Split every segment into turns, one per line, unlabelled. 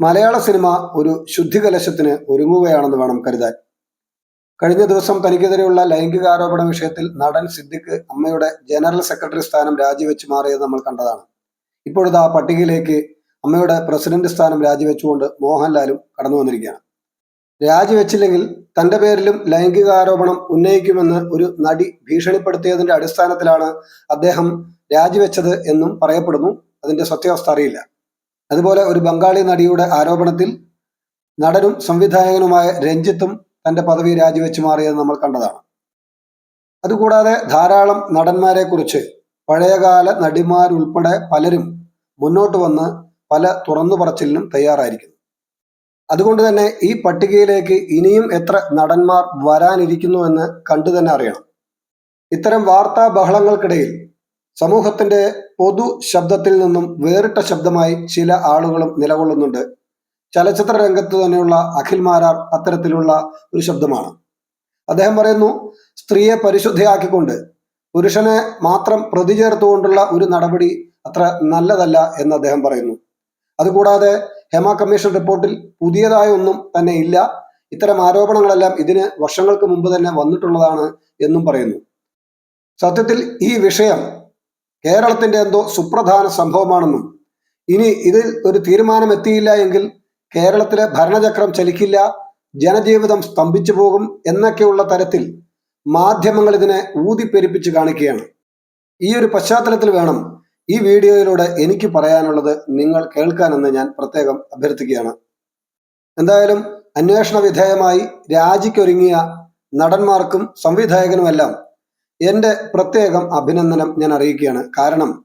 മലയാള cinema ഒരു ശുദ്ധികലശത്തിന് ഒരുങ്ങുകയാണെന്ന് വേണം കരുതാൻ. കഴിഞ്ഞ ദിവസം തനിക്കെതിരെയുള്ള ലൈംഗികാരോപണ വിഷയത്തിൽ നടൻ സിദ്ദിഖ് അമ്മയുടെ ജനറൽ സെക്രട്ടറി സ്ഥാനം രാജിവെച്ച് മാറിയത് നമ്മൾ കണ്ടതാണ്. ഇപ്പോഴത്തെ ആ പട്ടികയിലേക്ക് അമ്മയുടെ പ്രസിഡന്റ് സ്ഥാനം രാജിവെച്ചുകൊണ്ട് മോഹൻലാലും കടന്നു വന്നിരിക്കുകയാണ്. രാജിവെച്ചില്ലെങ്കിൽ തന്റെ പേരിലും ലൈംഗികാരോപണം ഉന്നയിക്കുമെന്ന് ഒരു നടി ഭീഷണിപ്പെടുത്തിയതിന്റെ അടിസ്ഥാനത്തിലാണ് അദ്ദേഹം രാജിവെച്ചത് എന്നും പറയപ്പെടുന്നു. അതിന്റെ സത്യാവസ്ഥ അറിയില്ല. അതുപോലെ ഒരു ബംഗാളി നടിയുടെ ആരോപണത്തിൽ നടനും സംവിധായകനുമായ രഞ്ജിത്തും തന്റെ പദവി രാജിവെച്ചു മാറിയത് നമ്മൾ കണ്ടതാണ്. അതുകൂടാതെ ധാരാളം നടന്മാരെ കുറിച്ച് പഴയകാല നടിമാരുൾപ്പെടെ പലരും മുന്നോട്ട് വന്ന് പല തുറന്നു പറച്ചിലിനും തയ്യാറായിരിക്കുന്നു. അതുകൊണ്ട് തന്നെ ഈ പട്ടികയിലേക്ക് ഇനിയും എത്ര നടന്മാർ വരാനിരിക്കുന്നു എന്ന് കണ്ടു തന്നെ അറിയണം. ഇത്തരം വാർത്താ ബഹളങ്ങൾക്കിടയിൽ സമൂഹത്തിന്റെ പൊതു ശബ്ദത്തിൽ നിന്നും വേറിട്ട ശബ്ദമായി ചില ആളുകളും നിലകൊള്ളുന്നുണ്ട്. ചലച്ചിത്ര രംഗത്ത് തന്നെയുള്ള അഖിൽ മാരാർ അത്തരത്തിലുള്ള ഒരു ശബ്ദമാണ്. അദ്ദേഹം പറയുന്നു സ്ത്രീയെ പരിശുദ്ധയാക്കിക്കൊണ്ട് പുരുഷനെ മാത്രം പ്രതി ചേർത്തുകൊണ്ടുള്ള ഒരു നടപടി അത്ര നല്ലതല്ല എന്ന് അദ്ദേഹം പറയുന്നു. അതുകൂടാതെ ഹെമ കമ്മീഷൻ റിപ്പോർട്ടിൽ പുതിയതായ ഒന്നും തന്നെ ഇല്ല. ഇത്തരം ആരോപണങ്ങളെല്ലാം ഇതിന് വർഷങ്ങൾക്ക് മുമ്പ് തന്നെ വന്നിട്ടുള്ളതാണ് എന്നും പറയുന്നു. സത്യത്തിൽ ഈ വിഷയം കേരളത്തിന്റെ എന്തോ സുപ്രധാന സംഭവമാണെന്നും ഇനി ഇതിൽ ഒരു തീരുമാനം എത്തിയില്ല എങ്കിൽ കേരളത്തിലെ ഭരണചക്രം ചലിക്കില്ല ജനജീവിതം സ്തംഭിച്ചു പോകും എന്നൊക്കെയുള്ള തരത്തിൽ മാധ്യമങ്ങൾ ഇതിനെ ഊതിപ്പെരിപ്പിച്ച് കാണിക്കുകയാണ്. ഈ ഒരു പശ്ചാത്തലത്തിൽ വേണം ഈ വീഡിയോയിലൂടെ എനിക്ക് പറയാനുള്ളത് നിങ്ങൾ കേൾക്കാനെന്ന് ഞാൻ പ്രത്യേകം അഭ്യർത്ഥിക്കുകയാണ്. എന്തായാലും അന്വേഷണ വിധേയമായി രാജിക്കൊരുങ്ങിയ നടന്മാർക്കും സംവിധായകനുമെല്ലാം എന്റെ പ്രത്യേകം അഭിനന്ദനം ഞാൻ അറിയിക്കുകയാണ്. കാരണം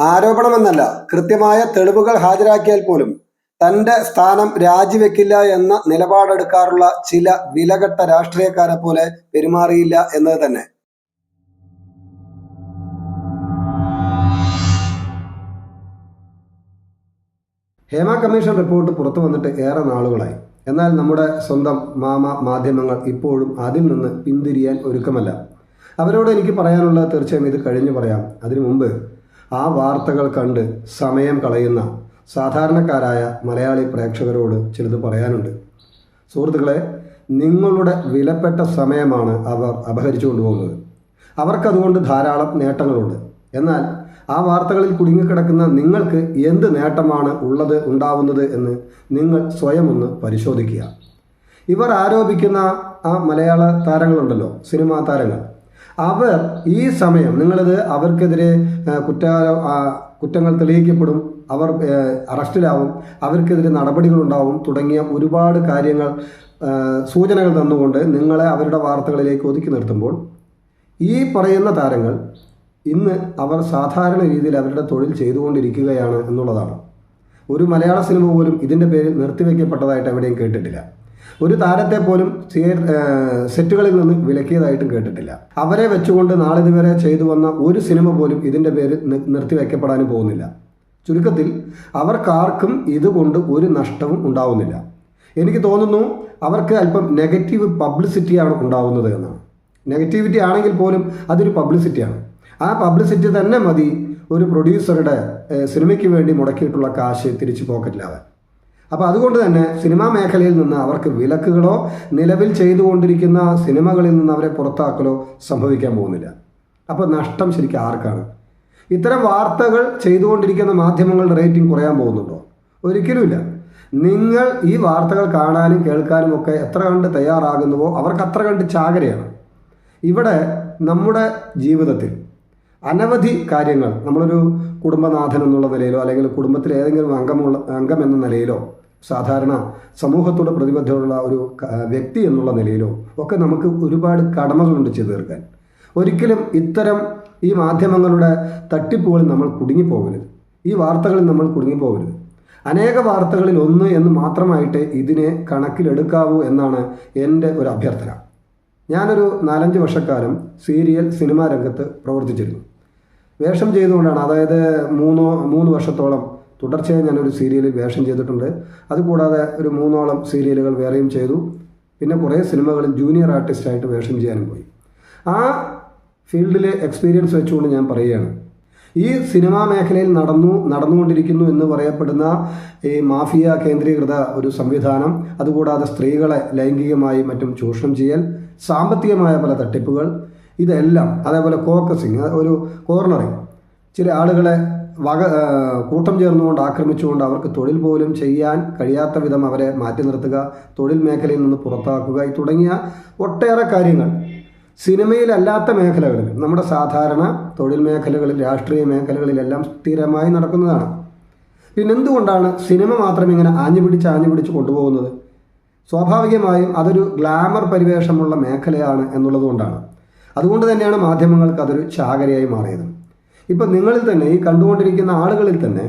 ആരോപണമെന്നല്ല കൃത്യമായ തെളിവുകൾ ഹാജരാക്കിയാൽ പോലും തന്റെ സ്ഥാനം രാജിവെക്കില്ല എന്ന നിലപാടെടുക്കാറുള്ള ചില വിലകെട്ട രാഷ്ട്രീയക്കാരെ പോലെ പെരുമാറിയില്ല എന്നത് തന്നെ. ഹേമ കമ്മീഷൻ റിപ്പോർട്ട് പുറത്തു വന്നിട്ട് ഏറെ നാളുകളായി. എന്നാൽ നമ്മുടെ സ്വന്തം മാമ മാധ്യമങ്ങൾ ഇപ്പോഴും അതിൽ നിന്ന് പിന്തിരിയാൻ ഒരുക്കമല്ല. അവരോട് എനിക്ക് പറയാനുള്ളത് തീർച്ചയായും ഇത് കഴിഞ്ഞു പറയാം. അതിനു മുമ്പ് ആ വാർത്തകൾ കണ്ട് സമയം കളയുന്ന സാധാരണക്കാരായ മലയാളി പ്രേക്ഷകരോട് ചിലത് പറയാനുണ്ട്. സുഹൃത്തുക്കളെ നിങ്ങളുടെ വിലപ്പെട്ട സമയമാണ് അവർ അപഹരിച്ചു കൊണ്ടുപോകുന്നത്. അവർക്കതുകൊണ്ട് ധാരാളം നേട്ടങ്ങളുണ്ട്. എന്നാൽ ആ വാർത്തകളിൽ കുടുങ്ങിക്കിടക്കുന്ന നിങ്ങൾക്ക് എന്ത് നേട്ടമാണ് ഉള്ളത് ഉണ്ടാവുന്നത് എന്ന് നിങ്ങൾ സ്വയം ഒന്ന് പരിശോധിക്കുക. ഇവർ ആരോപിക്കുന്ന ആ മലയാള താരങ്ങളുണ്ടല്ലോ സിനിമാ താരങ്ങൾ. അവർ ഈ സമയം നിങ്ങളിത് അവർക്കെതിരെ കുറ്റ കുറ്റങ്ങൾ തെളിയിക്കപ്പെടും അവർ അറസ്റ്റിലാവും അവർക്കെതിരെ നടപടികളുണ്ടാവും തുടങ്ങിയ ഒരുപാട് കാര്യങ്ങൾ സൂചനകൾ തന്നുകൊണ്ട് നിങ്ങളെ അവരുടെ വാർത്തകളിലേക്ക് ഒതുക്കി നിർത്തുമ്പോൾ ഈ പറയുന്ന താരങ്ങൾ ഇന്ന് അവർ സാധാരണ രീതിയിൽ അവരുടെ തൊഴിൽ ചെയ്തുകൊണ്ടിരിക്കുകയാണ് എന്നുള്ളതാണ്. ഒരു മലയാള സിനിമ പോലും ഇതിന്റെ പേരിൽ നിർത്തിവെക്കപ്പെട്ടതായിട്ട് എവിടെയും കേട്ടിട്ടില്ല. ഒരു താരത്തെ പോലും സെറ്റുകളിൽ നിന്ന് വിലക്കിയതായിട്ടും കേട്ടിട്ടില്ല. അവരെ വെച്ചുകൊണ്ട് നാളിതുവരെ ചെയ്തു വന്ന ഒരു സിനിമ പോലും ഇതിന്റെ പേരിൽ നിർത്തിവെക്കപ്പെടാനും പോകുന്നില്ല. ചുരുക്കത്തിൽ അവർക്കാർക്കും ഇതുകൊണ്ട് ഒരു നഷ്ടവും ഉണ്ടാവുന്നില്ല. എനിക്ക് തോന്നുന്നു അവർക്ക് അല്പം നെഗറ്റീവ് പബ്ലിസിറ്റിയാണ് ഉണ്ടാവുന്നത് എന്നാണ്. നെഗറ്റിവിറ്റി ആണെങ്കിൽ പോലും അതൊരു പബ്ലിസിറ്റിയാണ്. ആ പബ്ലിസിറ്റി തന്നെ മതി ഒരു പ്രൊഡ്യൂസറുടെ സിനിമയ്ക്ക് വേണ്ടി മുടക്കിയിട്ടുള്ള കാശ് തിരിച്ചു പോക്കറ്റിലാവാൻ അപ്പോൾ അതുകൊണ്ട് തന്നെ സിനിമാ മേഖലയിൽ നിന്ന് അവർക്ക് വിലക്കുകളോ നിലവിൽ ചെയ്തുകൊണ്ടിരിക്കുന്ന സിനിമകളിൽ നിന്ന് അവരെ പുറത്താക്കലോ സംഭവിക്കാൻ പോകുന്നില്ല. അപ്പോൾ നഷ്ടം ശരിക്കും ആർക്കാണ്? ഇത്തരം വാർത്തകൾ ചെയ്തുകൊണ്ടിരിക്കുന്ന മാധ്യമങ്ങളുടെ റേറ്റിംഗ് കുറയാൻ പോകുന്നുണ്ടോ? ഒരിക്കലുമില്ല. നിങ്ങൾ ഈ വാർത്തകൾ കാണാനും കേൾക്കാനും ഒക്കെ എത്ര കണ്ട് തയ്യാറാകുന്നുവോ അവർക്ക് അത്ര കണ്ട് ചാകരയാണ്. ഇവിടെ നമ്മുടെ ജീവിതത്തിൽ അനവധി കാര്യങ്ങൾ നമ്മളൊരു കുടുംബനാഥൻ എന്നുള്ള നിലയിലോ അല്ലെങ്കിൽ കുടുംബത്തിലെ ഏതെങ്കിലും അംഗമുള്ള അംഗം എന്ന നിലയിലോ സാധാരണ സമൂഹത്തോട് പ്രതിബദ്ധമുള്ള ഒരു വ്യക്തി എന്നുള്ള നിലയിലോ ഒക്കെ നമുക്ക് ഒരുപാട് കടമകളുണ്ട് ചെയ്തു തീർക്കാൻ. ഒരിക്കലും ഇത്തരം ഈ മാധ്യമങ്ങളുടെ തട്ടിപ്പുകളിൽ നമ്മൾ കുടുങ്ങിപ്പോകരുത്. ഈ വാർത്തകളിൽ നമ്മൾ കുടുങ്ങിപ്പോകരുത്. അനേക വാർത്തകളിൽ ഒന്ന് എന്ന് മാത്രമായിട്ട് ഇതിനെ കണക്കിലെടുക്കാവൂ എന്നാണ് എന്റെ ഒരു അഭ്യർത്ഥന. ഞാനൊരു നാലഞ്ച് വർഷക്കാലം സീരിയൽ സിനിമാ രംഗത്ത് പ്രവർത്തിച്ചിരുന്നു. വേഷം ചെയ്തുകൊണ്ടാണ് അതായത് മൂന്നോ മൂന്ന് വർഷത്തോളം തുടർച്ചയായി ഞാനൊരു സീരിയലിൽ വേഷം ചെയ്തിട്ടുണ്ട്. അതുകൂടാതെ ഒരു മൂന്നോളം സീരിയലുകൾ വേറെയും ചെയ്തു. പിന്നെ കുറേ സിനിമകളിൽ ജൂനിയർ ആർട്ടിസ്റ്റായിട്ട് വേഷം ചെയ്യാനും പോയി. ആ ഫീൽഡിലെ എക്സ്പീരിയൻസ് വെച്ചുകൊണ്ട് ഞാൻ പറയുകയാണ്. ഈ സിനിമാ മേഖലയിൽ നടന്നു നടന്നുകൊണ്ടിരിക്കുന്നു എന്ന് പറയപ്പെടുന്ന ഈ മാഫിയ കേന്ദ്രീകൃത ഒരു സംവിധാനം അതുകൂടാതെ സ്ത്രീകളെ ലൈംഗികമായി മറ്റും ചൂഷണം ചെയ്യൽ സാമ്പത്തികമായ പല തട്ടിപ്പുകൾ ഇതെല്ലാം അതേപോലെ കോക്കസിങ് ഒരു കോർണറിങ് ചില ആളുകളെ വക കൂട്ടം ചേർന്നുകൊണ്ട് ആക്രമിച്ചുകൊണ്ട് അവർക്ക് തൊഴിൽ പോലും ചെയ്യാൻ കഴിയാത്ത വിധം അവരെ മാറ്റി നിർത്തുക തൊഴിൽ മേഖലയിൽ നിന്ന് പുറത്താക്കുക തുടങ്ങിയ ഒട്ടേറെ കാര്യങ്ങൾ സിനിമയിലല്ലാത്ത മേഖലകളിൽ നമ്മുടെ സാധാരണ തൊഴിൽ മേഖലകളിൽ രാഷ്ട്രീയ മേഖലകളിലെല്ലാം സ്ഥിരമായി നടക്കുന്നതാണ്. പിന്നെ എന്തുകൊണ്ടാണ് സിനിമ മാത്രം ഇങ്ങനെ ആഞ്ഞു പിടിച്ച് ആഞ്ഞു പിടിച്ച് കൊണ്ടുപോകുന്നത്? സ്വാഭാവികമായും അതൊരു ഗ്ലാമർ പരിവേഷമുള്ള മേഖലയാണ് എന്നുള്ളതുകൊണ്ടാണ് അതുകൊണ്ട് തന്നെയാണ് മാധ്യമങ്ങൾക്ക് അതൊരു ചാകരയായി മാറിയത്. ഇപ്പം നിങ്ങളിൽ തന്നെ ഈ കണ്ടുകൊണ്ടിരിക്കുന്ന ആളുകളിൽ തന്നെ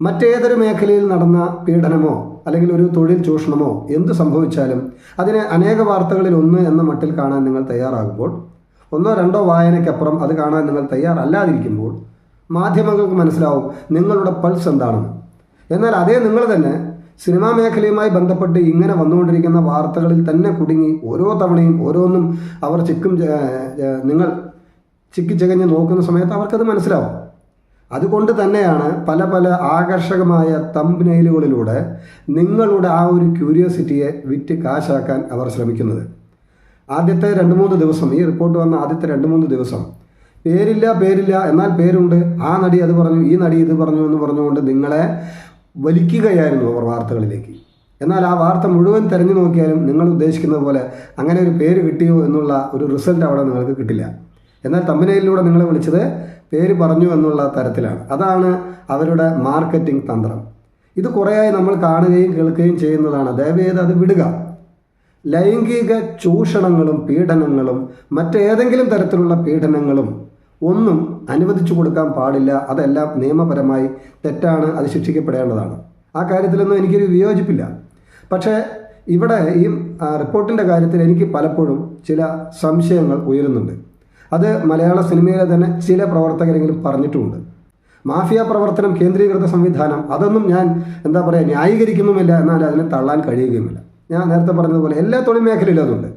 മറ്റേതൊരു മേഖലയിൽ നടന്ന പീഡനമോ അല്ലെങ്കിൽ ഒരു തൊഴിൽ ചൂഷണമോ എന്ത് സംഭവിച്ചാലും അതിനെ അനേക വാർത്തകളിൽ ഒന്ന് എന്ന മട്ടിൽ കാണാൻ നിങ്ങൾ തയ്യാറാകുമ്പോൾ ഒന്നോ രണ്ടോ വായനയ്ക്കപ്പുറം അത് കാണാൻ നിങ്ങൾ തയ്യാറല്ലാതിരിക്കുമ്പോൾ മാധ്യമങ്ങൾക്ക് മനസ്സിലാവും നിങ്ങളുടെ പൾസ് എന്താണെന്ന്. എന്നാൽ അതേ നിങ്ങൾ തന്നെ സിനിമാ മേഖലയുമായി ബന്ധപ്പെട്ട് ഇങ്ങനെ വന്നുകൊണ്ടിരിക്കുന്ന വാർത്തകളിൽ തന്നെ കുടുങ്ങി ഓരോ തവണയും ഓരോന്നും അവർ ചിക്കും നിങ്ങൾ ചിക്കി ചകഞ്ഞ് നോക്കുന്ന സമയത്ത് അവർക്കത് മനസ്സിലാവും. അതുകൊണ്ട് തന്നെയാണ് പല പല ആകർഷകമായ തമ്പനയിലുകളിലൂടെ നിങ്ങളുടെ ആ ഒരു ക്യൂരിയോസിറ്റിയെ വിറ്റ് കാശാക്കാൻ അവർ ശ്രമിക്കുന്നത്. ആദ്യത്തെ രണ്ട് മൂന്ന് ദിവസം ഈ റിപ്പോർട്ട് വന്ന ആദ്യത്തെ രണ്ട് മൂന്ന് ദിവസം പേരില്ല പേരില്ല എന്നാൽ പേരുണ്ട്. ആ നടി അത് പറഞ്ഞു ഈ നടി ഇത് പറഞ്ഞു എന്ന് പറഞ്ഞുകൊണ്ട് നിങ്ങളെ വലിക്കുകയായിരുന്നു അവർ വാർത്തകളിലേക്ക്. എന്നാൽ ആ വാർത്ത മുഴുവൻ തിരഞ്ഞു നോക്കിയാലും നിങ്ങൾ ഉദ്ദേശിക്കുന്ന പോലെ അങ്ങനെ ഒരു പേര് കിട്ടിയോ എന്നുള്ള ഒരു റിസൾട്ട് അവിടെ നിങ്ങൾക്ക് കിട്ടില്ല. എന്നാൽ തമ്പനയിലൂടെ നിങ്ങളെ വിളിച്ചത് പേര് പറഞ്ഞു എന്നുള്ള തരത്തിലാണ്. അതാണ് അവരുടെ മാർക്കറ്റിംഗ് തന്ത്രം. ഇത് കുറേയായി നമ്മൾ കാണുകയും കേൾക്കുകയും ചെയ്യുന്നതാണ്. ദയവേത് അത് വിടുക. ലൈംഗിക ചൂഷണങ്ങളും പീഡനങ്ങളും മറ്റേതെങ്കിലും തരത്തിലുള്ള പീഡനങ്ങളും ഒന്നും അനുവദിച്ചു കൊടുക്കാൻ പാടില്ല. അതെല്ലാം നിയമപരമായി തെറ്റാണ് അത് ശിക്ഷിക്കപ്പെടേണ്ടതാണ്. ആ കാര്യത്തിലൊന്നും എനിക്കൊരു വിയോജിപ്പില്ല. പക്ഷേ ഇവിടെ ഈ റിപ്പോർട്ടിന്റെ കാര്യത്തിൽ എനിക്ക് പലപ്പോഴും ചില സംശയങ്ങൾ ഉയരുന്നുണ്ട്. അത് മലയാള സിനിമയിലെ തന്നെ ചില പ്രവർത്തകരെങ്കിലും പറഞ്ഞിട്ടുമുണ്ട് മാഫിയ പ്രവർത്തനം കേന്ദ്രീകൃത സംവിധാനം അതൊന്നും ഞാൻ എന്താ പറയുക ന്യായീകരിക്കുന്നുമില്ല എന്നാൽ അതിനെ തള്ളാൻ കഴിയുകയുമില്ല. ഞാൻ നേരത്തെ പറഞ്ഞതുപോലെ എല്ലാ തൊഴിൽ മേഖലയിലും അതുണ്ട്.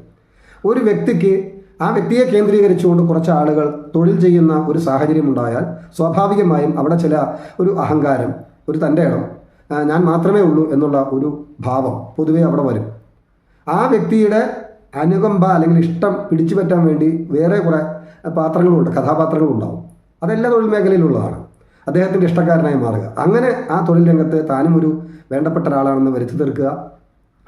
ഒരു വ്യക്തിക്ക് ആ വ്യക്തിയെ കേന്ദ്രീകരിച്ചുകൊണ്ട് കുറച്ച് ആളുകൾ തൊഴിൽ ചെയ്യുന്ന ഒരു സാഹചര്യം ഉണ്ടായാൽ സ്വാഭാവികമായും അവിടെ ചില ഒരു അഹങ്കാരം ഒരു തന്റെ ഇടം ഞാൻ മാത്രമേ ഉള്ളൂ എന്നുള്ള ഒരു ഭാവം പൊതുവേ അവിടെ വരും. ആ വ്യക്തിയുടെ അനുകമ്പ അല്ലെങ്കിൽ ഇഷ്ടം പിടിച്ചു പറ്റാൻ വേണ്ടി വേറെ കുറേ പാത്രങ്ങളുണ്ട് കഥാപാത്രങ്ങളും ഉണ്ടാവും. അതെല്ലാ തൊഴിൽ മേഖലയിലുള്ളതാണ്. അദ്ദേഹത്തിന്റെ ഇഷ്ടക്കാരനായി മാറുക. അങ്ങനെ ആ തൊഴിൽ രംഗത്ത് താനും ഒരു വേണ്ടപ്പെട്ട ഒരാളാണെന്ന് വരുത്തി തീർക്കുക.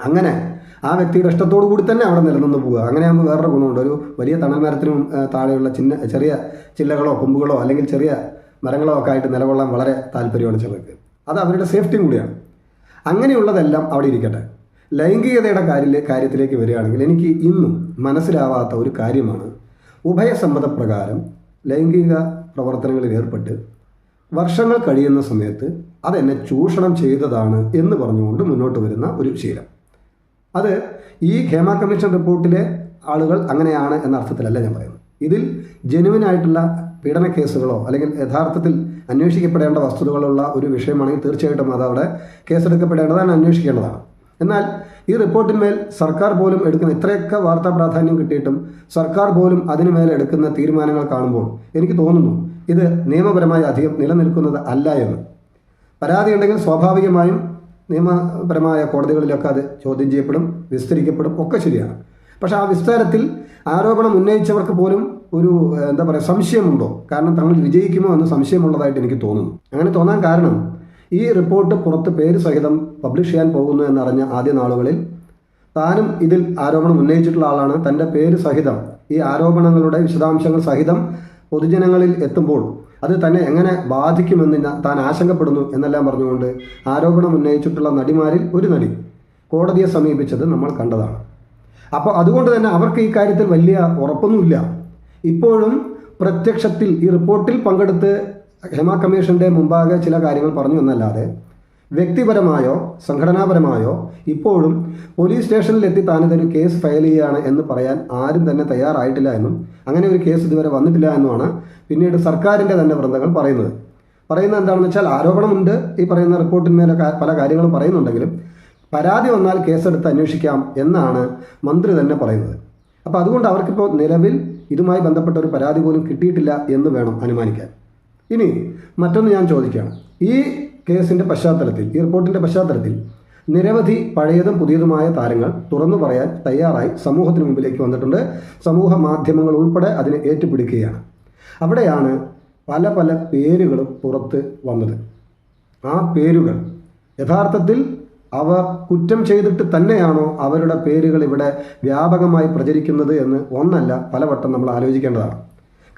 അങ്ങനെ ആ വ്യക്തിയുടെ ഇഷ്ടത്തോടു കൂടി തന്നെ അവിടെ നിലനിന്ന് പോവുക. അങ്ങനെയാകുമ്പോൾ വേറൊരു ഗുണമുണ്ട്. ഒരു വലിയ തണൽ മരത്തിനും താഴെയുള്ള ചിന്ന ചെറിയ ചില്ലകളോ കൊമ്പുകളോ അല്ലെങ്കിൽ ചെറിയ മരങ്ങളോ ഒക്കെ ആയിട്ട് നിലകൊള്ളാൻ വളരെ താല്പര്യമാണ് ചിലർക്ക് അത് അവരുടെ സേഫ്റ്റിയും കൂടിയാണ്. അങ്ങനെയുള്ളതെല്ലാം അവിടെ ഇരിക്കട്ടെ. ലൈംഗികതയുടെ കാര്യ കാര്യത്തിലേക്ക് വരികയാണെങ്കിൽ എനിക്ക് ഇന്നും മനസ്സിലാവാത്ത ഒരു കാര്യമാണ് ഉഭയസമ്മതപ്രകാരം ലൈംഗിക പ്രവർത്തനങ്ങളിൽ ഏർപ്പെട്ട് വർഷങ്ങൾ കഴിയുന്ന സമയത്ത് അതെന്നെ ചൂഷണം ചെയ്തതാണ് എന്ന് പറഞ്ഞുകൊണ്ട് മുന്നോട്ട് വരുന്ന ഒരു ശീലം. അത് ഈ ഖേമ കമ്മീഷൻ റിപ്പോർട്ടിലെ ആളുകൾ അങ്ങനെയാണ് എന്ന അർത്ഥത്തിലല്ല ഞാൻ പറയുന്നത്. ഇതിൽ ജെനുവിനായിട്ടുള്ള പീഡന കേസുകളോ അല്ലെങ്കിൽ യഥാർത്ഥത്തിൽ അന്വേഷിക്കപ്പെടേണ്ട വസ്തുതകളുള്ള ഒരു വിഷയമാണെങ്കിൽ തീർച്ചയായിട്ടും അതവിടെ കേസെടുക്കപ്പെടേണ്ടതാണ് അന്വേഷിക്കേണ്ടതാണ്. എന്നാൽ ഈ റിപ്പോർട്ടിന്മേൽ സർക്കാർ പോലും എടുക്കുന്ന ഇത്രയൊക്കെ വാർത്താ പ്രാധാന്യം കിട്ടിയിട്ടും സർക്കാർ പോലും അതിനു മേലെ എടുക്കുന്ന തീരുമാനങ്ങൾ കാണുമ്പോൾ എനിക്ക് തോന്നുന്നു ഇത് നിയമപരമായി അധികം നിലനിൽക്കുന്നത് അല്ല എന്ന്. പരാതി ഉണ്ടെങ്കിൽ സ്വാഭാവികമായും നിയമപരമായ കോടതികളിലൊക്കെ അത് ചോദ്യം ചെയ്യപ്പെടും വിസ്തരിക്കപ്പെടും ഒക്കെ ശരിയാണ്. പക്ഷേ ആ വിസ്താരത്തിൽ ആരോപണം ഉന്നയിച്ചവർക്ക് പോലും ഒരു എന്താ പറയുക സംശയമുണ്ടോ? കാരണം തങ്ങൾ വിജയിക്കുമോ എന്ന് സംശയമുള്ളതായിട്ട് എനിക്ക് തോന്നുന്നു. അങ്ങനെ തോന്നാൻ കാരണം ഈ റിപ്പോർട്ട് പുറത്ത് പേര് സഹിതം പബ്ലിഷ് ചെയ്യാൻ പോകുന്നു എന്നറിഞ്ഞ ആദ്യ നാളുകളിൽ താനും ഇതിൽ ആരോപണം ഉന്നയിച്ചിട്ടുള്ള ആളാണ്. തന്റെ പേര് സഹിതം ഈ ആരോപണങ്ങളുടെ വിശദാംശങ്ങൾ സഹിതം പൊതുജനങ്ങളിൽ എത്തുമ്പോൾ അത് തന്നെ എങ്ങനെ ബാധിക്കുമെന്ന് താൻ ആശങ്കപ്പെടുന്നു എന്നെല്ലാം പറഞ്ഞുകൊണ്ട് ആരോപണം ഉന്നയിച്ചിട്ടുള്ള നടിമാരിൽ ഒരു നടി കോടതിയെ സമീപിച്ചത് നമ്മൾ കണ്ടതാണ്. അപ്പോൾ അതുകൊണ്ട് തന്നെ അവർക്ക് ഈ കാര്യത്തിൽ വലിയ ഉറപ്പൊന്നുമില്ല. ഇപ്പോഴും പ്രത്യക്ഷത്തിൽ ഈ റിപ്പോർട്ടിൽ പങ്കെടുത്ത് ഹേമ കമ്മീഷന്റെ മുമ്പാകെ ചില കാര്യങ്ങൾ പറഞ്ഞു എന്നല്ലാതെ വ്യക്തിപരമായോ സംഘടനാപരമായോ ഇപ്പോഴും പോലീസ് സ്റ്റേഷനിൽ എത്തി താനിതൊരു കേസ് ഫയൽ ചെയ്യുകയാണ് എന്ന് പറയാൻ ആരും തന്നെ തയ്യാറായിട്ടില്ല എന്നും അങ്ങനെ ഒരു കേസ് ഇതുവരെ വന്നിട്ടില്ല എന്നുമാണ് പിന്നീട് സർക്കാരിന്റെ തന്നെ വൃന്ദങ്ങൾ പറയുന്നത്. പറയുന്നത് എന്താണെന്ന് വെച്ചാൽ ആരോപണമുണ്ട് ഈ പറയുന്ന റിപ്പോർട്ടിന്മേലെ പല കാര്യങ്ങളും പറയുന്നുണ്ടെങ്കിലും പരാതി വന്നാൽ കേസെടുത്ത് അന്വേഷിക്കാം എന്നാണ് മന്ത്രി തന്നെ പറയുന്നത്. അപ്പോൾ അതുകൊണ്ട് അവർക്കിപ്പോൾ നിലവിൽ ഇതുമായി ബന്ധപ്പെട്ട ഒരു പരാതി പോലും കിട്ടിയിട്ടില്ല എന്ന് വേണം അനുമാനിക്കാൻ. ഇനി മറ്റൊന്ന് ഞാൻ ചോദിക്കാം. ഈ കേസിന്റെ പശ്ചാത്തലത്തിൽ ഈ റിപ്പോർട്ടിന്റെ പശ്ചാത്തലത്തിൽ നിരവധി പഴയതും പുതിയതുമായ താരങ്ങൾ തുറന്നു പറയാൻ തയ്യാറായി സമൂഹത്തിന് മുമ്പിലേക്ക് വന്നിട്ടുണ്ട്. സമൂഹ മാധ്യമങ്ങൾ ഉൾപ്പെടെ അതിനെ ഏറ്റുപിടിക്കുകയാണ്. അവിടെയാണ് പല പല പേരുകളും പുറത്ത് വന്നത്. ആ പേരുകൾ യഥാർത്ഥത്തിൽ അവർ കുറ്റം ചെയ്തിട്ട് തന്നെയാണോ അവരുടെ പേരുകൾ ഇവിടെ വ്യാപകമായി പ്രചരിക്കുന്നത് എന്ന് ഒന്നല്ല പലവട്ടം നമ്മൾ ആലോചിക്കേണ്ടതാണ്.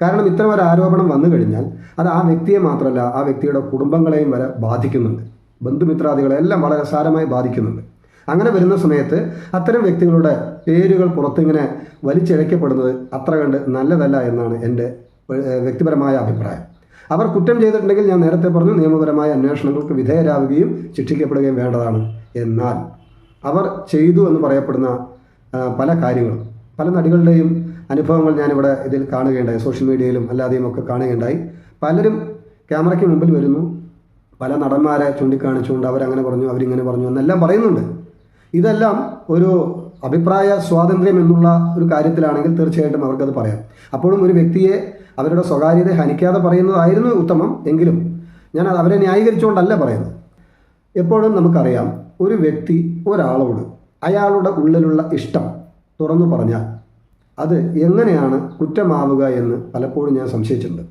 കാരണം ഇത്തരം ഒരു ആരോപണം വന്നു കഴിഞ്ഞാൽ അത് ആ വ്യക്തിയെ മാത്രമല്ല ആ വ്യക്തിയുടെ കുടുംബങ്ങളെയും വരെ ബാധിക്കുന്നുണ്ട്. ബന്ധുമിത്രാദികളെ എല്ലാം വളരെ സാരമായി ബാധിക്കുന്നുണ്ട്. അങ്ങനെ വരുന്ന സമയത്ത് അത്തരം വ്യക്തികളുടെ പേരുകൾ പുറത്തിങ്ങനെ വലിച്ചിഴക്കപ്പെടുന്നത് അത്ര കണ്ട് നല്ലതല്ല എന്നാണ് എന്റെ വ്യക്തിപരമായ അഭിപ്രായം. അവർ കുറ്റം ചെയ്തിട്ടുണ്ടെങ്കിൽ ഞാൻ നേരത്തെ പറഞ്ഞു നിയമപരമായ അന്വേഷണങ്ങൾക്ക് വിധേയരാവുകയും ശിക്ഷിക്കപ്പെടുകയും വേണ്ടതാണ്. എന്നാൽ അവർ ചെയ്തു എന്ന് പറയപ്പെടുന്ന പല കാര്യങ്ങളും പല നടികളുടെയും അനുഭവങ്ങൾ ഞാനിവിടെ ഇതിൽ കാണുകയുണ്ടായി. സോഷ്യൽ മീഡിയയിലും അല്ലാതെയും ഒക്കെ കാണുകയുണ്ടായി. പലരും ക്യാമറയ്ക്ക് മുമ്പിൽ വരുന്നു. പല നടന്മാരെ ചൂണ്ടിക്കാണിച്ചുകൊണ്ട് അവരങ്ങനെ പറഞ്ഞു അവരിങ്ങനെ പറഞ്ഞു എന്നെല്ലാം പറയുന്നുണ്ട്. ഇതെല്ലാം ഒരു അഭിപ്രായ സ്വാതന്ത്ര്യം എന്നുള്ള ഒരു കാര്യത്തിലാണെങ്കിൽ തീർച്ചയായിട്ടും അവർക്കത് പറയാം. അപ്പോഴും ഒരു വ്യക്തിയെ അവരുടെ സ്വകാര്യത ഹനിക്കാതെ പറയുന്നതായിരുന്നു ഉത്തമം. എങ്കിലും ഞാൻ അവരെ ന്യായീകരിച്ചുകൊണ്ടല്ല പറയുന്നത്. എപ്പോഴും നമുക്കറിയാം ഒരു വ്യക്തി ഒരാളോട് അയാളുടെ ഉള്ളിലുള്ള ഇഷ്ടം തുറന്നു പറഞ്ഞാൽ അത് എങ്ങനെയാണ് കുറ്റമാവുക എന്ന് പലപ്പോഴും ഞാൻ സംശയിച്ചിട്ടുണ്ട്.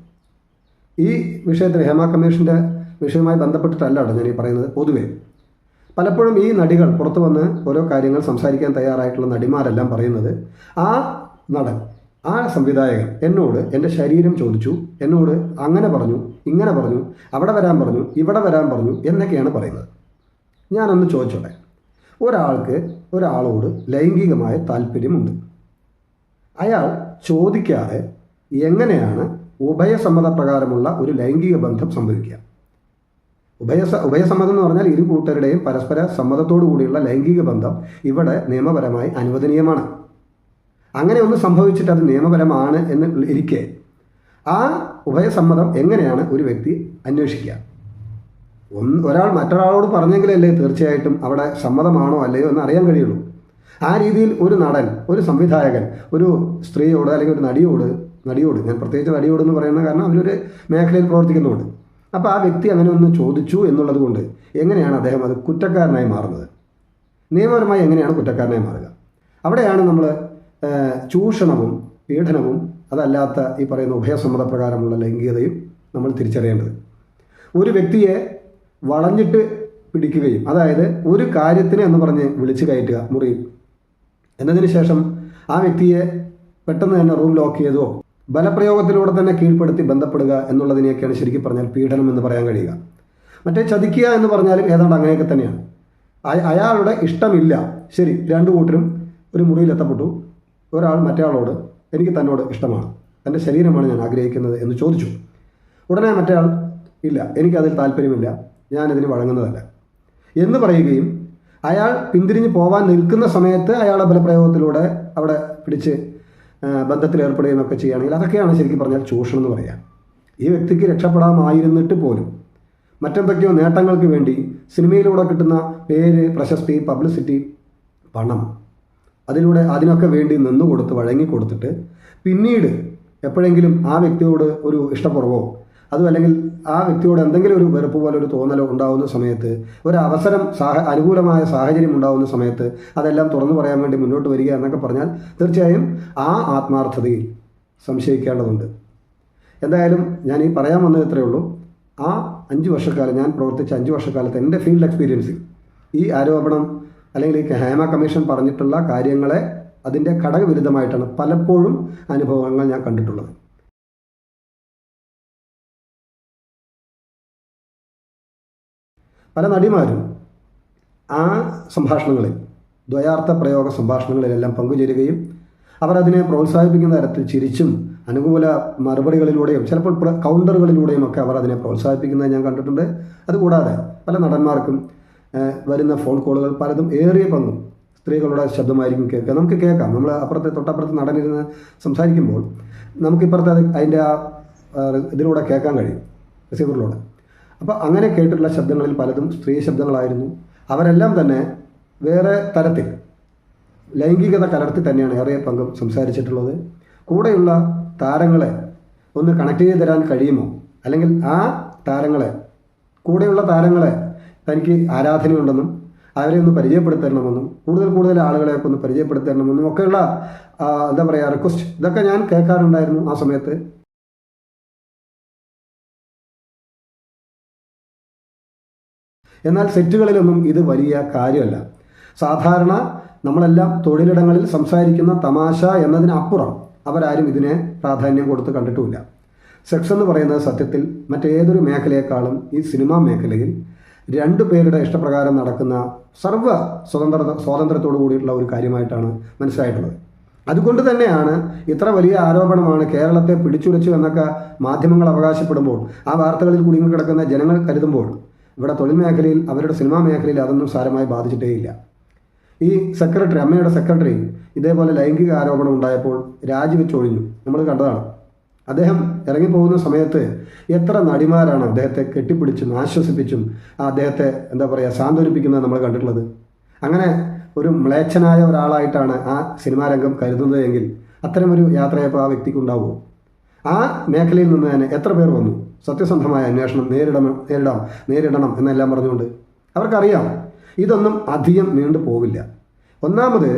ഈ വിഷയത്തിൽ ഹേമ കമ്മീഷന്റെ വിഷയവുമായി ബന്ധപ്പെട്ടിട്ടല്ല ഞാൻ ഈ പറയുന്നത് പൊതുവേ. പലപ്പോഴും ഈ നടികൾ പുറത്തു വന്ന് ഓരോ കാര്യങ്ങൾ സംസാരിക്കാൻ തയ്യാറായിട്ടുള്ള നടിമാരെല്ലാം പറയുന്നത് ആ നടൻ ആ സംവിധായകൻ എന്നോട് എന്റെ ശരീരം ചോദിച്ചു എന്നോട് അങ്ങനെ പറഞ്ഞു ഇങ്ങനെ പറഞ്ഞു അവിടെ വരാൻ പറഞ്ഞു ഇവിടെ വരാൻ പറഞ്ഞു എന്നൊക്കെയാണ് പറയുന്നത്. ഞാനൊന്ന് ചോദിച്ചോട്ടെ. ഒരാൾക്ക് ഒരാളോട് ലൈംഗികമായ താല്പര്യമുണ്ട്. അയാൾ ചോദിക്കാതെ എങ്ങനെയാണ് ഉഭയസമ്മതപ്രകാരമുള്ള ഒരു ലൈംഗിക ബന്ധം സംഭവിക്കുക? ഉഭയസ ഉഭയസമ്മതം എന്ന് പറഞ്ഞാൽ ഇരു കൂട്ടരുടെയും പരസ്പര സമ്മതത്തോടു കൂടിയുള്ള ലൈംഗിക ബന്ധം ഇവിടെ നിയമപരമായി അനുവദനീയമാണ്. അങ്ങനെ ഒന്ന് സംഭവിച്ചിട്ട് അത് നിയമപരമാണ് എന്ന് ഇരിക്കെ ആ ഉഭയസമ്മതം എങ്ങനെയാണ് ഒരു വ്യക്തി അന്വേഷിക്കുക? ഒന്ന് ഒരാൾ മറ്റൊരാളോട് പറഞ്ഞെങ്കിലല്ലേ തീർച്ചയായിട്ടും അവിടെ സമ്മതമാണോ അല്ലയോ എന്ന് അറിയാൻ കഴിയുള്ളൂ. ആ രീതിയിൽ ഒരു നടൻ ഒരു സംവിധായകൻ ഒരു സ്ത്രീയോട് അല്ലെങ്കിൽ ഒരു നടിയോട് നടിയോട് ഞാൻ പ്രത്യേകിച്ച് നടിയോട് എന്ന് പറയുന്ന കാരണം അവരൊരു മേഖലയിൽ പ്രവർത്തിക്കുന്നുണ്ട്. അപ്പോൾ ആ വ്യക്തി അങ്ങനെ ഒന്ന് ചോദിച്ചു എന്നുള്ളത് കൊണ്ട് എങ്ങനെയാണ് അദ്ദേഹം അത് കുറ്റക്കാരനായി മാറുന്നത്? നിയമപരമായി എങ്ങനെയാണ് കുറ്റക്കാരനായി മാറുക? അവിടെയാണ് നമ്മൾ ചൂഷണവും പീഡനവും അതല്ലാത്ത ഈ പറയുന്ന ഉഭയസമ്മതപ്രകാരമുള്ള ലൈംഗികതയും നമ്മൾ തിരിച്ചറിയേണ്ടത്. ഒരു വ്യക്തിയെ വളഞ്ഞിട്ട് പിടിക്കുകയും അതായത് ഒരു കാര്യത്തിന് എന്ന് പറഞ്ഞ് വിളിച്ചു കയറ്റുക മുറിയിൽ എന്നതിന് ശേഷം ആ വ്യക്തിയെ പെട്ടെന്ന് തന്നെ റൂം ലോക്ക് ചെയ്തോ ബലപ്രയോഗത്തിലൂടെ തന്നെ കീഴ്പ്പെടുത്തി ബന്ധപ്പെടുക എന്നുള്ളതിനെയൊക്കെയാണ് ശരിക്കും പറഞ്ഞാൽ പീഡനം എന്ന് പറയാൻ കഴിയുക. മറ്റേ ചതിക്കുക എന്ന് പറഞ്ഞാലും ഏതാണ്ട് അങ്ങനെയൊക്കെ തന്നെയാണ്. അയാളുടെ ഇഷ്ടമില്ല. ശരി രണ്ടു കൂട്ടരും ഒരു മുറിയിൽ എത്തപ്പെട്ടു. ഒരാൾ മറ്റേയാളോട് എനിക്ക് തന്നോട് ഇഷ്ടമാണ്. തന്റെ ശരീരമാണ് ഞാൻ ആഗ്രഹിക്കുന്നത് എന്ന് ചോദിച്ചു. ഉടനെ മറ്റേയാൾ ഇല്ല എനിക്കതിൽ താല്പര്യമില്ല. ഞാനതിന് വഴങ്ങുന്നതല്ല. എന്ന് പറയുകയും അയാൾ പിന്തിരിഞ്ഞ് പോവാൻ നിൽക്കുന്ന സമയത്ത് അയാളെ ബലപ്രയോഗത്തിലൂടെ അവിടെ പിടിച്ച് ബന്ധത്തിൽ ഏർപ്പെടുകയും ഒക്കെ ചെയ്യുകയാണെങ്കിൽ അതൊക്കെയാണ് ശരിക്കും പറഞ്ഞാൽ ചൂഷണം എന്ന് പറയാം. ഈ വ്യക്തിക്ക് രക്ഷപ്പെടാമായിരുന്നിട്ട് പോലും മറ്റെന്തൊക്കെയോ നേട്ടങ്ങൾക്ക് വേണ്ടി സിനിമയിലൂടെ കിട്ടുന്ന പേര് പ്രശസ്തി പബ്ലിസിറ്റി പണം അതിലൂടെ അതിനൊക്കെ വേണ്ടി നിന്ന് കൊടുത്ത് വഴങ്ങി കൊടുത്തിട്ട് പിന്നീട് എപ്പോഴെങ്കിലും ആ വ്യക്തിയോട് ഒരു ഇഷ്ടക്കുറവോ അതും അല്ലെങ്കിൽ ആ വ്യക്തിയോട് എന്തെങ്കിലും ഒരു വെറുപ്പ് പോലെ ഒരു തോന്നലോ ഉണ്ടാകുന്ന സമയത്ത് ഒരു അവസരം സാഹ അനുകൂലമായ സാഹചര്യം ഉണ്ടാകുന്ന സമയത്ത് അതെല്ലാം തുറന്നു പറയാൻ വേണ്ടി മുന്നോട്ട് വരിക എന്നൊക്കെ പറഞ്ഞാൽ തീർച്ചയായും ആ ആത്മാർത്ഥതയിൽ സംശയിക്കേണ്ടതുണ്ട്. എന്തായാലും ഞാൻ ഈ പറയാൻ വന്നത് ഇത്രയേ ഉള്ളൂ. ആ അഞ്ച് വർഷക്കാലം ഞാൻ പ്രവർത്തിച്ച അഞ്ച് വർഷക്കാലത്ത് എന്റെ ഫീൽഡ് എക്സ്പീരിയൻസിൽ ഈ ആരോപണം അല്ലെങ്കിൽ ഈ ഹേമ കമ്മീഷൻ പറഞ്ഞിട്ടുള്ള കാര്യങ്ങളെ അതിന്റെ ഘടകവിരുദ്ധമായിട്ടാണ് പലപ്പോഴും അനുഭവങ്ങൾ ഞാൻ കണ്ടിട്ടുള്ളത്. പല നടിമാരും ആ സംഭാഷണങ്ങളിൽ ദ്വയാർത്ഥ പ്രയോഗ സംഭാഷണങ്ങളിലെല്ലാം പങ്കുചേരുകയും അവർ അതിനെ പ്രോത്സാഹിപ്പിക്കുന്ന തരത്തിൽ ചിരിച്ചും അനുകൂല മറുപടികളിലൂടെയും ചിലപ്പോൾ കൗണ്ടറുകളിലൂടെയും ഒക്കെ അവർ അതിനെ പ്രോത്സാഹിപ്പിക്കുന്നത് ഞാൻ കണ്ടിട്ടുണ്ട്. അതുകൂടാതെ പല നടന്മാർക്കും വരുന്ന ഫോൺ കോളുകൾ പലതും ഏറിയ പങ്കും സ്ത്രീകളുടെ ശബ്ദമായിരിക്കും കേൾക്കുക. നമുക്ക് കേൾക്കാം. നമ്മൾ അപ്പുറത്തെ തൊട്ടപ്പുറത്ത് നടനിരുന്ന് സംസാരിക്കുമ്പോൾ നമുക്കിപ്പുറത്ത് അത് അതിന്റെ ആ, ഇതിലൂടെ കേൾക്കാൻ കഴിയും. റിസീവറിലൂടെ അപ്പോൾ അങ്ങനെ കേട്ടിട്ടുള്ള ശബ്ദങ്ങളിൽ പലതും സ്ത്രീ ശബ്ദങ്ങളായിരുന്നു. അവരെല്ലാം തന്നെ വേറെ തരത്തിൽ ലൈംഗികത കലർത്തി തന്നെയാണ് ഏറെ പങ്കും സംസാരിച്ചിട്ടുള്ളത്. കൂടെയുള്ള താരങ്ങളെ ഒന്ന് കണക്ട് ചെയ്ത് തരാൻ കഴിയുമോ? അല്ലെങ്കിൽ ആ താരങ്ങളെ കൂടെയുള്ള താരങ്ങളെ തനിക്ക് ആരാധനയുണ്ടെന്നും അവരെ ഒന്ന് പരിചയപ്പെടുത്തണമെന്നും കൂടുതൽ കൂടുതൽ ആളുകളെയൊക്കെ ഒന്ന് പരിചയപ്പെടുത്തണമെന്നും ഒക്കെയുള്ള എന്താ പറയുക റിക്വസ്റ്റ് ഇതൊക്കെ ഞാൻ കേൾക്കാറുണ്ടായിരുന്നു ആ സമയത്ത്. എന്നാൽ സെറ്റുകളിലൊന്നും ഇത് വലിയ കാര്യമല്ല. സാധാരണ നമ്മളെല്ലാം തൊഴിലിടങ്ങളിൽ സംസാരിക്കുന്ന തമാശ എന്നതിനപ്പുറം അവരാരും ഇതിനെ പ്രാധാന്യം കൊടുത്ത് കണ്ടിട്ടുമില്ല. സെക്സ് എന്ന് പറയുന്നത് സത്യത്തിൽ മറ്റേതൊരു മേഖലയെക്കാളും ഈ സിനിമാ മേഖലയിൽ രണ്ടു പേരുടെ ഇഷ്ടപ്രകാരം നടക്കുന്ന സർവ സ്വതന്ത്ര സ്വാതന്ത്ര്യത്തോടു കൂടിയിട്ടുള്ള ഒരു കാര്യമായിട്ടാണ് മനസ്സിലായിട്ടുള്ളത്. അതുകൊണ്ട് തന്നെയാണ് ഇത്ര വലിയ ആരോപണമാണ് കേരളത്തെ പിടിച്ചുലച്ചു എന്നൊക്കെ മാധ്യമങ്ങൾ അവകാശപ്പെടുമ്പോൾ ആ വാർത്തകളിൽ കുടുങ്ങിക്കിടക്കുന്ന ജനങ്ങൾ കരുതുമ്പോൾ ഇവിടെ തൊഴിൽ മേഖലയിൽ അവരുടെ സിനിമാ മേഖലയിൽ അതൊന്നും സാരമായി ബാധിച്ചിട്ടേയില്ല. ഈ സെക്രട്ടറി അമ്മയുടെ സെക്രട്ടറി ഇതേപോലെ ലൈംഗിക ആരോപണം ഉണ്ടായപ്പോൾ രാജിവെച്ച് ഒഴിഞ്ഞു നമ്മൾ കണ്ടതാണ്. അദ്ദേഹം ഇറങ്ങിപ്പോകുന്ന സമയത്ത് എത്ര നടിമാരാണ് അദ്ദേഹത്തെ കെട്ടിപ്പിടിച്ചും ആശ്വസിപ്പിച്ചും അദ്ദേഹത്തെ എന്താ പറയുക സാന്ത്വനിപ്പിക്കുന്നത് നമ്മൾ കണ്ടിട്ടുള്ളത്? അങ്ങനെ ഒരു മ്ലേച്ഛനായ ഒരാളായിട്ടാണ് ആ സിനിമാ രംഗം കരുതുന്നത് എങ്കിൽ അത്തരമൊരു യാത്രയപ്പോൾ ആ വ്യക്തിക്ക് ഉണ്ടാവുമോ? ആ മേഖലയിൽ നിന്ന് തന്നെ എത്ര പേർ വന്നു? സത്യസന്ധമായ അന്വേഷണം നേരിടണം നേരിടാം നേരിടണം എന്നെല്ലാം പറഞ്ഞുകൊണ്ട് അവർക്കറിയാം ഇതൊന്നും അധികം നീണ്ടു പോവില്ല. ഒന്നാമത്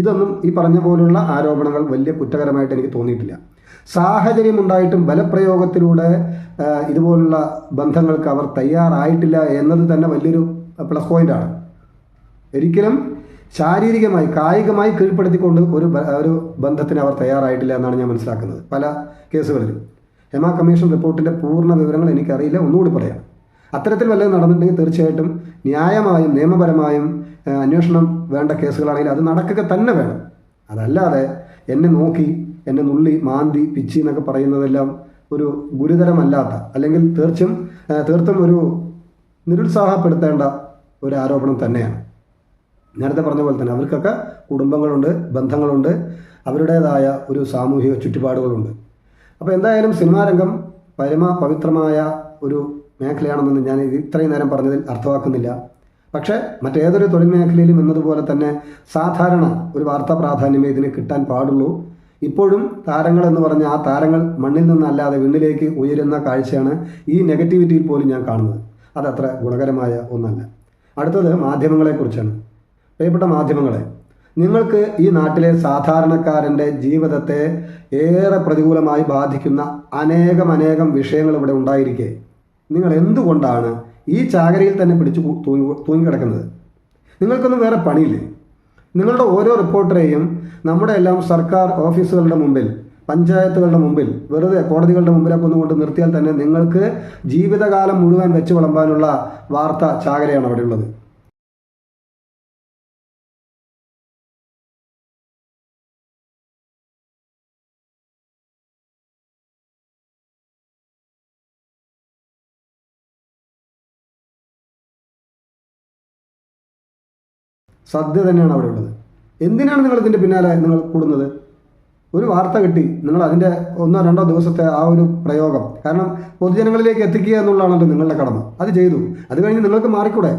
ഇതൊന്നും ഈ പറഞ്ഞ പോലുള്ള ആരോപണങ്ങൾ വലിയ കുറ്റകരമായിട്ട് എനിക്ക് തോന്നിയിട്ടില്ല. സാഹചര്യമുണ്ടായിട്ടും ബലപ്രയോഗത്തിലൂടെ ഇതുപോലുള്ള ബന്ധങ്ങൾക്ക് അവർ തയ്യാറായിട്ടില്ല എന്നത് തന്നെ വലിയൊരു പ്ലസ് പോയിന്റാണ് ഒരിക്കലും ശാരീരികമായി കായികമായി കീഴ്പ്പെടുത്തിക്കൊണ്ട് ഒരു ഒരു ബന്ധത്തിന് അവർ തയ്യാറായിട്ടില്ല എന്നാണ് ഞാൻ മനസ്സിലാക്കുന്നത് പല കേസുകളിലും. ഹെമ കമ്മീഷൻ റിപ്പോർട്ടിന്റെ പൂർണ വിവരങ്ങൾ എനിക്കറിയില്ല. ഒന്നുകൂടി പറയാം. അത്തരത്തിൽ വല്ലതും നടന്നിട്ടുണ്ടെങ്കിൽ തീർച്ചയായിട്ടും ന്യായമായും നിയമപരമായും അന്വേഷണം വേണ്ട കേസുകളാണെങ്കിൽ അത് നടക്കുക തന്നെ വേണം. അതല്ലാതെ എന്നെ നോക്കി എന്നെ നുള്ളി മാന്തി പിച്ചി എന്നൊക്കെ പറയുന്നതെല്ലാം ഒരു ഗുരുതരമല്ലാത്ത അല്ലെങ്കിൽ തീർച്ചയും തീർത്തും ഒരു നിരുത്സാഹപ്പെടുത്തേണ്ട ഒരു ആരോപണം തന്നെയാണ്. നേരത്തെ പറഞ്ഞ പോലെ തന്നെ അവർക്കൊക്കെ കുടുംബങ്ങളുണ്ട് ബന്ധങ്ങളുണ്ട് അവരുടേതായ ഒരു സാമൂഹിക ചുറ്റുപാടുകളുണ്ട്. അപ്പോൾ എന്തായാലും സിനിമാ രംഗം പരമ പവിത്രമായ ഒരു മേഖലയാണെന്ന് ഞാൻ ഇത് ഇത്രയും നേരം പറഞ്ഞതിൽ അർത്ഥമാക്കുന്നില്ല. പക്ഷേ മറ്റേതൊരു തൊഴിൽ മേഖലയിലും എന്നതുപോലെ തന്നെ സാധാരണ ഒരു വാർത്താ പ്രാധാന്യമേ ഇതിന് കിട്ടാൻ പാടുള്ളൂ. ഇപ്പോഴും താരങ്ങൾ എന്ന് പറഞ്ഞ ആ താരങ്ങൾ മണ്ണിൽ നിന്നല്ലാതെ വിണ്ണിലേക്ക് ഉയരുന്ന കാഴ്ചയാണ് ഈ നെഗറ്റിവിറ്റിയിൽ പോലും ഞാൻ കാണുന്നത്. അതത്ര ഗുണകരമായ ഒന്നല്ല. അടുത്തത് മാധ്യമങ്ങളെക്കുറിച്ചാണ്. പ്രിയപ്പെട്ട മാധ്യമങ്ങളെ നിങ്ങൾക്ക് ഈ നാട്ടിലെ സാധാരണക്കാരന്റെ ജീവിതത്തെ ഏറെ പ്രതികൂലമായി ബാധിക്കുന്ന അനേകം അനേകം വിഷയങ്ങൾ ഇവിടെ ഉണ്ടായിരിക്കെ. നിങ്ങൾ എന്തുകൊണ്ടാണ് ഈ ചാകരയിൽ തന്നെ പിടിച്ചു തൂങ്ങി തൂങ്ങിക്കിടക്കുന്നത്? നിങ്ങൾക്കൊന്നും വേറെ പണിയില്ലേ? നിങ്ങളുടെ ഓരോ റിപ്പോർട്ടറെയും നമ്മുടെ എല്ലാം സർക്കാർ ഓഫീസുകളുടെ മുമ്പിൽ പഞ്ചായത്തുകളുടെ മുമ്പിൽ വെറുതെ കോടതികളുടെ മുമ്പിലൊക്കെ ഒന്ന് കൊണ്ട് നിർത്തിയാൽ തന്നെ നിങ്ങൾക്ക് ജീവിതകാലം മുഴുവൻ വെച്ച് വിളമ്പാനുള്ള വാർത്ത ചാകരയാണ് അവിടെ സദ്യ തന്നെയാണ് അവിടെ ഉള്ളത്. എന്തിനാണ് നിങ്ങൾ ഇതിന്റെ പിന്നാലെ നിങ്ങൾ കൂടുന്നത്? ഒരു വാർത്ത കിട്ടി. നിങ്ങൾ അതിന്റെ ഒന്നോ രണ്ടോ ദിവസത്തെ ആ ഒരു പ്രയോഗം. കാരണം പൊതുജനങ്ങളിലേക്ക് എത്തിക്കുക എന്നുള്ളതാണല്ലോ നിങ്ങളുടെ കടമ. അത് ചെയ്തു. അത് കഴിഞ്ഞ് നിങ്ങൾക്ക് മാറിക്കൂടെ?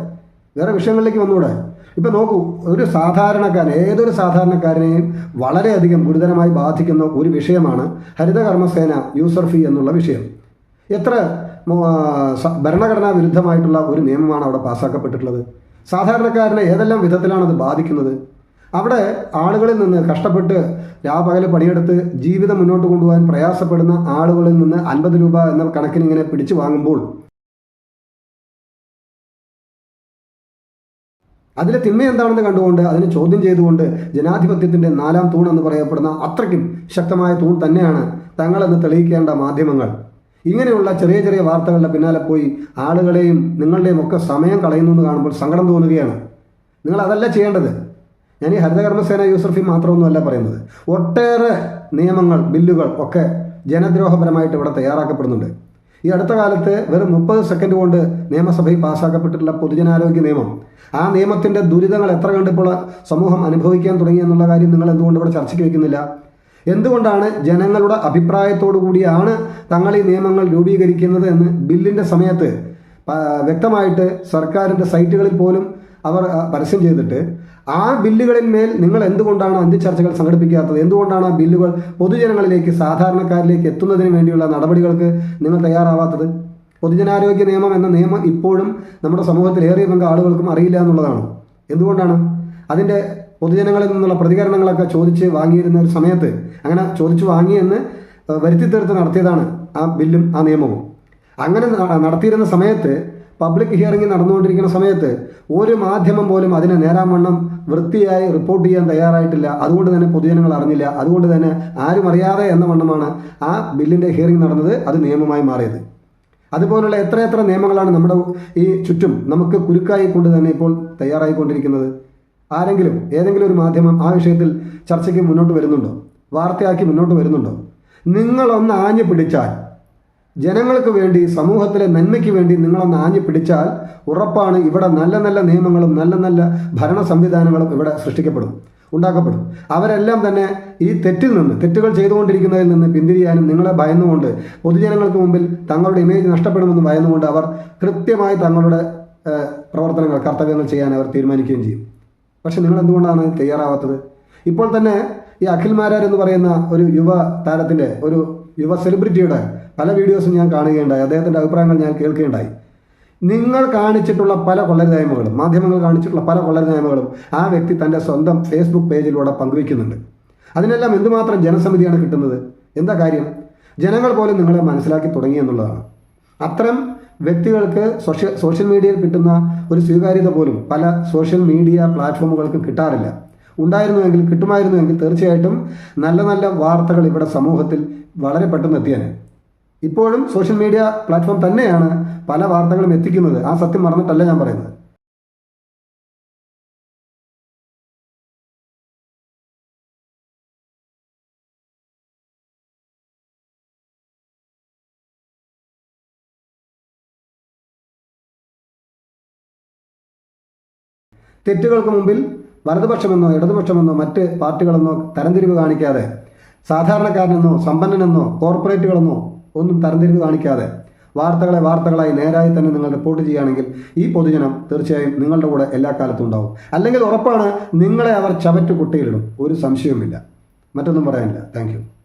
വേറെ വിഷയങ്ങളിലേക്ക് വന്നുകൂടെ ഇപ്പം നോക്കൂ ഒരു സാധാരണക്കാരൻ ഏതൊരു സാധാരണക്കാരനെയും വളരെയധികം ഗുരുതരമായി ബാധിക്കുന്ന ഒരു വിഷയമാണ് ഹരിതകർമ്മസേന യൂസർ ഫീ എന്നുള്ള വിഷയം. എത്ര ഭരണഘടനാ വിരുദ്ധമായിട്ടുള്ള ഒരു നിയമമാണ് അവിടെ പാസ്സാക്കപ്പെട്ടിട്ടുള്ളത് സാധാരണക്കാരനെ ഏതെല്ലാം വിധത്തിലാണ് അത് ബാധിക്കുന്നത്? അവിടെ ആളുകളിൽ നിന്ന് കഷ്ടപ്പെട്ട് രാപകൽ പണിയെടുത്ത് ജീവിതം മുന്നോട്ട് കൊണ്ടുപോകാൻ പ്രയാസപ്പെടുന്ന ആളുകളിൽ നിന്ന് അൻപത് രൂപ എന്ന കണക്കിന് ഇങ്ങനെ പിടിച്ചു വാങ്ങുമ്പോൾ അതിലെ തിന്മ എന്താണെന്ന് കണ്ടുകൊണ്ട് അതിനെ ചോദ്യം ചെയ്തുകൊണ്ട് ജനാധിപത്യത്തിന്റെ നാലാം തൂൺ എന്ന് പറയപ്പെടുന്ന അത്രയ്ക്കും ശക്തമായ തൂൺ തന്നെയാണ് തങ്ങളെന്ന് തെളിയിക്കേണ്ട മാധ്യമങ്ങൾ. ഇങ്ങനെയുള്ള ചെറിയ ചെറിയ വാർത്തകളുടെ പിന്നാലെ പോയി ആളുകളെയും നിങ്ങളുടെയും ഒക്കെ സമയം കളയുന്നു എന്ന് കാണുമ്പോൾ സങ്കടം തോന്നുകയാണ്. നിങ്ങൾ അതല്ല ചെയ്യേണ്ടത്. ഞാൻ ഈ ഹരിതകർമ്മസേന യൂസർ ഫീ മാത്രമൊന്നുമല്ല പറയുന്നത്. ഒട്ടേറെ നിയമങ്ങൾ ബില്ലുകൾ ഒക്കെ ജനദ്രോഹപരമായിട്ട് ഇവിടെ തയ്യാറാക്കപ്പെടുന്നുണ്ട്. ഈ അടുത്ത കാലത്ത് വെറും മുപ്പത് സെക്കൻഡ് കൊണ്ട് നിയമസഭയിൽ പാസ്സാക്കപ്പെട്ടിട്ടുള്ള പൊതുജനാരോഗ്യ നിയമം. ആ നിയമത്തിന്റെ ദുരിതങ്ങൾ എത്ര കണ്ടിപ്പോൾ സമൂഹം അനുഭവിക്കാൻ തുടങ്ങി എന്നുള്ള കാര്യം നിങ്ങൾ എന്തുകൊണ്ട് ഇവിടെ ചർച്ചയ്ക്ക് വെക്കുന്നില്ല എന്തുകൊണ്ടാണ് ജനങ്ങളുടെ അഭിപ്രായത്തോടു കൂടിയാണ് തങ്ങൾ ഈ നിയമങ്ങൾ രൂപീകരിക്കുന്നത് എന്ന് ബില്ലിന്റെ സമയത്ത് വ്യക്തമായിട്ട് സർക്കാരിന്റെ സൈറ്റുകളിൽ പോലും അവർ പരസ്യം ചെയ്തിട്ട് ആ ബില്ലുകളിന്മേൽ നിങ്ങൾ എന്തുകൊണ്ടാണ് അന്ത്യചർച്ചകൾ സംഘടിപ്പിക്കാത്തത്? എന്തുകൊണ്ടാണ് ആ ബില്ലുകൾ പൊതുജനങ്ങളിലേക്ക് സാധാരണക്കാരിലേക്ക് എത്തുന്നതിന് വേണ്ടിയുള്ള നടപടികൾക്ക് നിങ്ങൾ തയ്യാറാവാത്തത്? പൊതുജനാരോഗ്യ നിയമം എന്ന നിയമം ഇപ്പോഴും നമ്മുടെ സമൂഹത്തിൽ ഏറിയ പങ്ക് ആളുകൾക്കും അറിയില്ല എന്നുള്ളതാണ്. എന്തുകൊണ്ടാണ്? അതിന്റെ പൊതുജനങ്ങളിൽ നിന്നുള്ള പ്രതികരണങ്ങളൊക്കെ ചോദിച്ച് വാങ്ങിയിരുന്ന ഒരു സമയത്ത് അങ്ങനെ ചോദിച്ച് വാങ്ങിയെന്ന് വരുത്തി തീർത്ത് നടത്തിയതാണ് ആ ബില്ലും ആ നിയമവും. അങ്ങനെ നടത്തിയിരുന്ന സമയത്ത് പബ്ലിക് ഹിയറിംഗ് നടന്നുകൊണ്ടിരിക്കുന്ന സമയത്ത് ഒരു മാധ്യമം പോലും അതിനെ നേരാവണ്ണം വൃത്തിയായി റിപ്പോർട്ട് ചെയ്യാൻ തയ്യാറായിട്ടില്ല. അതുകൊണ്ട് തന്നെ പൊതുജനങ്ങൾ അറിഞ്ഞില്ല. അതുകൊണ്ട് തന്നെ ആരും അറിയാതെ എന്ന വണ്ണമാണ് ആ ബില്ലിന്റെ ഹിയറിംഗ് നടന്നത്. അത് നിയമമായി മാറിയത്. അതുപോലുള്ള എത്രയെത്ര നിയമങ്ങളാണ് നമ്മുടെ ഈ ചുറ്റും നമുക്ക് കുരുക്കായി കൊണ്ട് തന്നെ ഇപ്പോൾ തയ്യാറായിക്കൊണ്ടിരിക്കുന്നത്? ആരെങ്കിലും ഏതെങ്കിലും ഒരു മാധ്യമം ആ വിഷയത്തിൽ ചർച്ചയ്ക്ക് മുന്നോട്ട് വരുന്നുണ്ടോ? വാർത്തയാക്കി മുന്നോട്ട് വരുന്നുണ്ടോ? നിങ്ങളൊന്ന് ആഞ്ഞു പിടിച്ചാൽ ജനങ്ങൾക്ക് വേണ്ടി സമൂഹത്തിലെ നന്മയ്ക്ക് വേണ്ടി നിങ്ങളൊന്ന് ആഞ്ഞു പിടിച്ചാൽ ഉറപ്പാണ് ഇവിടെ നല്ല നല്ല നിയമങ്ങളും നല്ല നല്ല ഭരണ സംവിധാനങ്ങളും ഇവിടെ സൃഷ്ടിക്കപ്പെടും ഉണ്ടാക്കപ്പെടും. അവരെല്ലാം തന്നെ ഈ തെറ്റിൽ നിന്ന് തെറ്റുകൾ ചെയ്തുകൊണ്ടിരിക്കുന്നതിൽ നിന്ന് പിന്തിരിയാനും നിങ്ങളെ ഭയന്നുകൊണ്ട് പൊതുജനങ്ങൾക്ക് മുമ്പിൽ തങ്ങളുടെ ഇമേജ് നഷ്ടപ്പെടുമെന്ന് ഭയന്നുകൊണ്ട് അവർ കൃത്യമായി തങ്ങളുടെ പ്രവർത്തനങ്ങൾ കർത്തവ്യങ്ങൾ ചെയ്യാൻ അവർ തീരുമാനിക്കുകയും ചെയ്യും. പക്ഷെ നിങ്ങൾ എന്തുകൊണ്ടാണ് തയ്യാറാവാത്തത്? ഇപ്പോൾ തന്നെ ഈ അഖിൽ മാരാർ എന്ന് പറയുന്ന ഒരു യുവ താരത്തിന്റെ ഒരു യുവ സെലിബ്രിറ്റിയുടെ പല വീഡിയോസും ഞാൻ കാണുകയുണ്ടായി. അദ്ദേഹത്തിന്റെ അഭിപ്രായങ്ങൾ ഞാൻ കേൾക്കുകയുണ്ടായി. നിങ്ങൾ കാണിച്ചിട്ടുള്ള പല കൊള്ളരുതായ്മകളും മാധ്യമങ്ങൾ കാണിച്ചിട്ടുള്ള പല കൊള്ളരുതായ്മകളും ആ വ്യക്തി തന്റെ സ്വന്തം ഫേസ്ബുക്ക് പേജിലൂടെ പങ്കുവയ്ക്കുന്നുണ്ട്. അതിനെല്ലാം എന്തുമാത്രം ജനസമിതിയാണ് കിട്ടുന്നത്? എന്താ കാര്യം? ജനങ്ങൾ പോലും നിങ്ങളെ മനസ്സിലാക്കി തുടങ്ങി എന്നുള്ളതാണ്. അത്തരം വ്യക്തികൾക്ക് സോഷ്യൽ സോഷ്യൽ മീഡിയയിൽ കിട്ടുന്ന ഒരു സ്വീകാര്യത പോലും പല സോഷ്യൽ മീഡിയ പ്ലാറ്റ്ഫോമുകൾക്കും കിട്ടാറില്ല. ഉണ്ടായിരുന്നുവെങ്കിൽ കിട്ടുമായിരുന്നുവെങ്കിൽ തീർച്ചയായിട്ടും നല്ല നല്ല വാർത്തകൾ ഇവിടെ സമൂഹത്തിൽ വളരെ പെട്ടെന്ന് എത്തിയാണ് ഇപ്പോഴും സോഷ്യൽ മീഡിയ പ്ലാറ്റ്ഫോം തന്നെയാണ് പല വാർത്തകളും എത്തിക്കുന്നത്. ആ സത്യം മറന്നിട്ടല്ല ഞാൻ പറയുന്നത്. തെറ്റുകൾക്ക് മുമ്പിൽ വലതുപക്ഷമെന്നോ ഇടതുപക്ഷമെന്നോ മറ്റ് പാർട്ടികളെന്നോ തരംതിരിവ് കാണിക്കാതെ സാധാരണക്കാരനെന്നോ സമ്പന്നനെന്നോ കോർപ്പറേറ്റുകളെന്നോ ഒന്നും തരംതിരിവ് കാണിക്കാതെ വാർത്തകളെ വാർത്തകളായി നേരായി തന്നെ നിങ്ങൾ റിപ്പോർട്ട് ചെയ്യുകയാണെങ്കിൽ ഈ പൊതുജനം തീർച്ചയായും നിങ്ങളുടെ കൂടെ എല്ലാ കാലത്തും ഉണ്ടാവും. അല്ലെങ്കിൽ ഉറപ്പാണ് നിങ്ങളെ അവർ ചവറ്റ് കുട്ടിയിലിടും ഒരു സംശയവുമില്ല. മറ്റൊന്നും പറയാനില്ല. താങ്ക്